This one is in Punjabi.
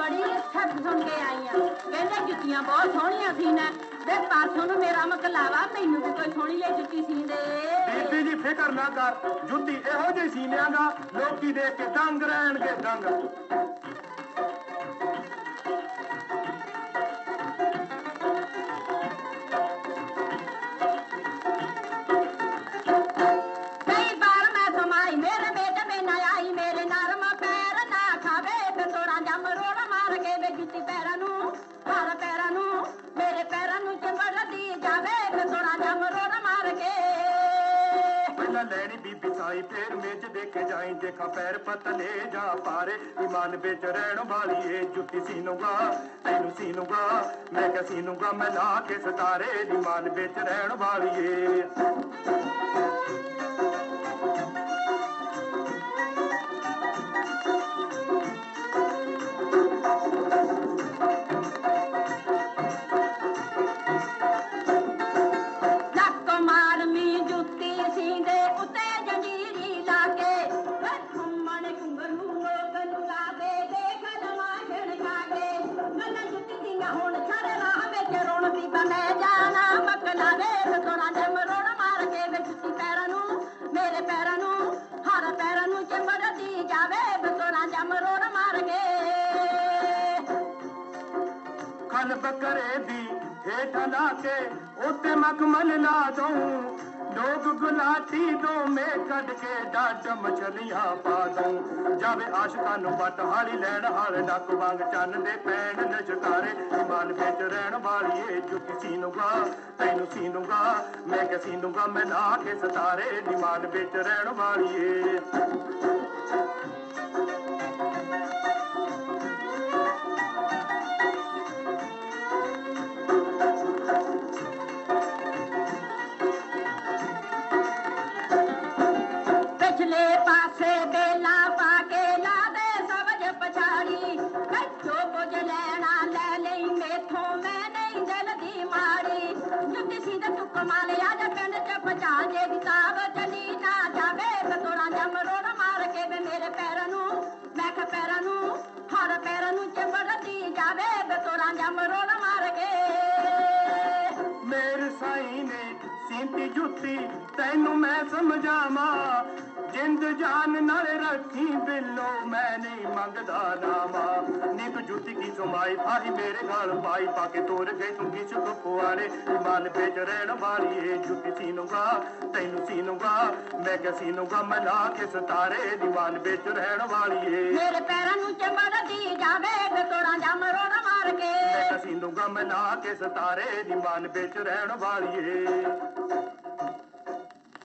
ਬੜੀ ਛੱਡ ਸੁਣ ਕੇ ਆਈ ਆ। ਕਹਿੰਦੇ ਜੁੱਤੀਆਂ ਬਹੁਤ ਸੋਹਣੀਆਂ ਸੀ ਨਾ। ਵੇ ਪਾਸੋਂ ਨੂੰ ਮੇਰਾ ਮਕਲਾਵਾ, ਮੈਨੂੰ ਵੀ ਕੋਈ ਸੋਹਣੀ ਲਈ ਜੁੱਤੀ ਸੀ ਦੇ। ਬੀਬੀ ਜੀ, ਫਿਕਰ ਨਾ ਕਰ। ਜੁੱਤੀ ਇਹੋ ਜਿਹੀ ਸੀਨਿਆਂਗਾ ਲੋਕੀ ਦੇਖ ਕੇ ਦੰਗ ਰਹਿਣਗੇ ਦੰਗ ਕੇ ਪੈਰਾਂ ਨੂੰ ਮਾਰ ਪੈਰਾਂ ਨੂੰ, ਮੇਰੇ ਪੈਰਾਂ ਨੂੰ ਚੰਬੜਦੀ ਜਾਵੇ ਤੇ ਤੋੜਾ ਰੋੜ ਮਾਰ ਕੇ। ਪਹਿਲਾਂ ਲੈਣੀ ਬੀਬੀ ਸਾਈ, ਫੇਰ ਮੇਜ ਦੇ ਕੇ ਜਾਈ, ਦੇਖਾ ਪੈਰ ਪਤਲੇ ਜਾ ਪਾਰੇ ਇਮਾਨ ਵਿੱਚ ਰਹਿਣ ਵਾਲੀ ਏ ਜੁੱਤੀ ਸੀਨੂਗਾ, ਤੈਨੂੰ ਸੀਨੂਗਾ, ਮੈਂ ਕਿਹਾ ਸੀਨੂਗਾ, ਮੈਂ ਲਾ ਕੇ ਸਤਾਰੇ। ਇਮਾਨ ਵਿੱਚ ਰਹਿਣ ਵਾਲੀ ਏ। ਸੋਨਾ ਜਮ ਰੋਣ ਮਾਰ ਕੇ ਵੇ ਪੈਰਾਂ ਨੂੰ, ਮੇਰੇ ਪੈਰਾਂ ਨੂੰ, ਹਰ ਪੈਰਾਂ ਨੂੰ ਚੰਬੜਦੀ ਜਾਵੇ ਬਸੋਨਾ ਜਮ ਰੋਣ ਮਾਰ ਕੇ। ਖਲ ਬਕਰੇ ਦੀ ਹੇਠ ਲਾ ਕੇ, ਉੱਤੇ ਮਖਮਲ ਲਾ ਦਊ। ਲੋਕ ਗੁਲਾਟੀ ਦੋ ਮੇ ਕੱਢ ਕੇ ਡਾਡ ਮਛਲੀਆਂ ਪਾ ਦਊਂ ਜਾਵੇ ਆਸ਼ਕਾਂ ਨੂੰ ਬੱਟ ਹਾਲੀ ਲੈਣ, ਹਾਲ ਡੱਕ ਵਾਂਗ ਚੰਨ ਦੇ ਪੈਣ ਨਚਕਾਰੇ ਮਨ ਵਿੱਚ ਰਹਿਣ ਵਾਲੀਏ ਏ ਜੁੱਤੀ ਸੀਨੂਗਾ, ਤੈਨੂੰ ਸੀਨੂਗਾ, ਮੈਂ ਕਿ ਸੀਨੂਗਾ, ਮੈਂ ਲਾ ਕੇ ਸਤਾਰੇ, ਨਿਮਾਨ ਵਿੱਚ ਰਹਿਣ ਵਾਲੀਏ। ਜੁੱਤੀ ਸੀ ਤੇ ਪਿੰਡ ਚ ਪਛਾ ਜੇ ਕਿਤਾਬ ਚਲੀ ਨਾ ਜਾਵੇ ਬਤੋੜਾ ਜਮ ਰੋੜ ਮਾਰ ਕੇ ਵੇ ਮੇਰੇ ਪੈਰਾਂ ਨੂੰ, ਮੈਂ ਕਿਹਾ ਪੈਰਾਂ ਨੂੰ, ਹਰ ਪੈਰਾਂ ਨੂੰ ਚੰਬੜਦੀ ਜਾਵੇ ਬਤੋੜਾ ਜਮ ਰੋੜ ਮਾਰ ਕੇ। ਮੇਰੇ ਸਾਈਂ ਨੇ ਸੀਂਤੀ ਜੁੱਤੀ, ਤੈਨੂੰ ਮੈਂ ਸਮਝਾਵਾਂ, ਜਿੰਦ ਜਾਨ ਨਾਲ ਰੱਖੀ ਬਿੱਲੋ, ਮੈਂ ਨਹੀਂ ਮੰਗਦਾ ਨਾਮਾ ਕੀ ਸੁਮਾਈ ਫਾਹੀ ਮੇਰੇ ਗਾਲ ਪਾਈ ਪਾ ਕੇ ਤੋਰ ਗਈ ਤੂੰ ਕਿਸ ਕੁਆਰੇ ਮਨ ਵਿੱਚ ਰਹਿਣ ਵਾਲੀ ਏ ਜੁੱਤੀ ਸੀਨੂਗਾ ਤੈਨੂੰ ਸੀਨੂਗਾ ਮੈਂ ਕਿ ਸੀਨੂਗਾ ਮੈਂ ਲਾ ਕੇ ਸਤਾਰੇ ਦੀਵਾਨ ਵਿੱਚ ਰਹਿਣ ਵਾਲੀ ਏ। ਮੇਰੇ ਪੈਰਾਂ ਨੂੰ ਚੰਬੜਦੀ ਜਾਵੇ ਬਤੋੜਾ ਜਮ ਰੋੜ ਮਾਰ ਕੇ। ਮੈਂ ਕਿ ਸੀਨੂਗਾ ਮੈਂ ਲਾ ਕੇ ਸਤਾਰੇ ਦੀਵਾਨ ਵਿੱਚ ਰਹਿਣ ਵਾਲੀ ਏ।